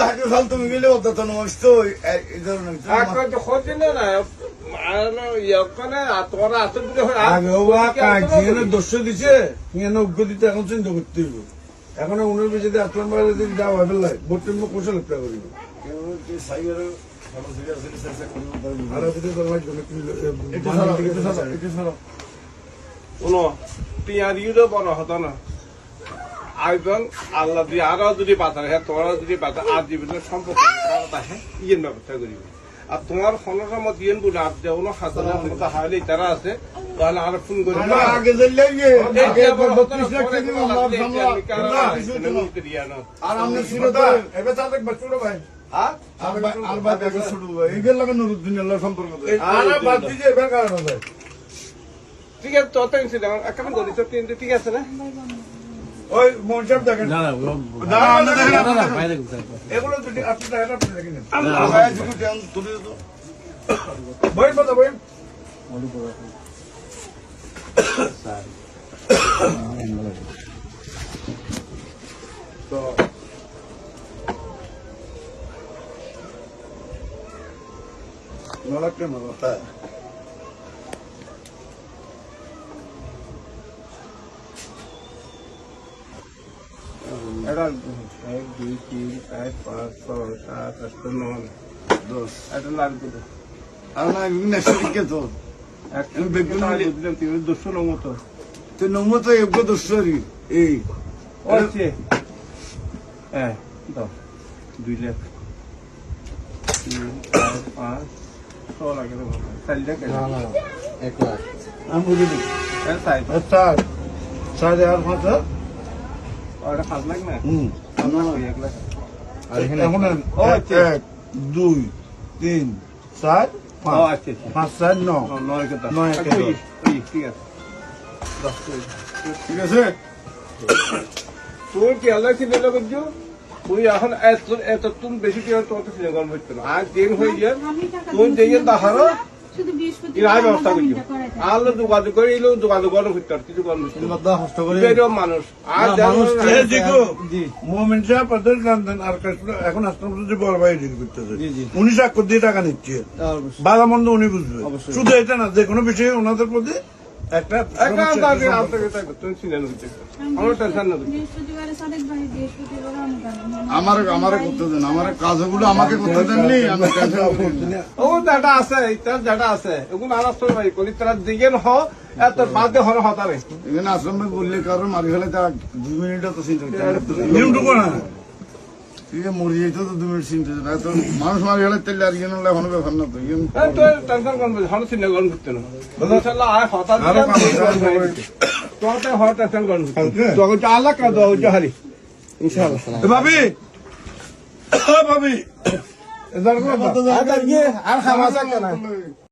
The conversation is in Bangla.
হাঁটু সাল তুমি গেলে ওটা তো নষ্ট এই- ধরনের কাজ এখানে উনের বেশি আসলাম বাইরে যদি যাওয়া হবে ভোটের মুখ কৌশল একটা করিব। টিয়ারিও বড় হতো না। আইজন আল্লাহ দিয়ে আরও যদি বাঁচা রাখে তোরা যদি বাঁচা আর জীবনের সম্পর্ক তাহে ইয়েন ব্যবস্থা করিবে আর তোমার ফোনের মত ইয়েনগুলো আর যেমন হাজার মতো হাইলে তারা আছে তাহলে আর ফোন করি আমরা আগে যাইলে গিয়ে, আগে একবার 32 লাখ টাকা দিলাম, লাভ সামলা। না, কিছু হতো না। আর আমরা ছিল এবার চাঁদ একবার ভাই আর বা- আর বাদ একবার ছোট ভাই। এগুলো লাগে নুরুদ্দিনের লগে সম্পর্ক তো। আরে বাদ দিছে এবার কারণ হবে। ঠিক আছে তো ঠিক আছে না? ওই মন দেখেন। না না না, না না, না না, এগুলো যদি আপনি দেখেন আপনি দেখেন। ভাই, দুটো ট্যাং তুলে দিত। বই কথা বই তো নলাকটা নলা হ্যাঁ। এটা এক দুই তিন চার পাঁচ ছয় সাত আট নয় দশ। এটা লাগবে আর না, বিভিন্ন শরীরকে তো। দুশো মতো তো নম্বর তো এগুলো দোষরি। এই হ্যাঁ দাও দুই লাখ তিন চার পাঁচ ছ মতো চারি লাখ এক লাখ। আমি বুঝিনি চার সাড়ে আট হাজার? পাঁচ লাখ না হুম পাঁচ লাখ এক লাখ আর এখানে এক- ও, এক আচ্ছা। দুই তিন চার পাঁচ। আচ্ছা আচ্ছা। পাঁচ চার ন। নয় নয় ঠিক আছে। দশ ঠিক আছে? তোর কি আল্লাহ ছিল করছ তুই এখন এত এত তুমি বেশি কি তোমার তো সিনেমা গল্প হচ্ছে না। আর দিন হয়ে যায় তুই যেয়ে দেখারো এখন বড় ভাই করতেছে। উনি স্বাক্ষর দিয়ে টাকা নিচ্ছে। বাধা মন্দ উনি বুঝবে। শুধু এটা না যে কোনো বিষয়ে ওনাদের প্রতি একটা আমার আমার আমার করতে দেন আমার কাজগুলো আমাকে করতে দেননি। ও আছে তার আছে এগুলো আনাজ তো ভাই কলি তারা দিকে ন এত বাদে হরে হতারে এখানে আশ্রমে বললে কারণ মারি ফেলে তা দুই মিনিটও তো চিন্তা না আছে মরি যেত তো দুই মিনিট চিন্তা করতে হবে। তো মানুষ মারি ফেলে তেল আর ইয়ে নাহলে কোনো ব্যাপার না তো ইয়ে হরে। সিনেমা গরম করতে না।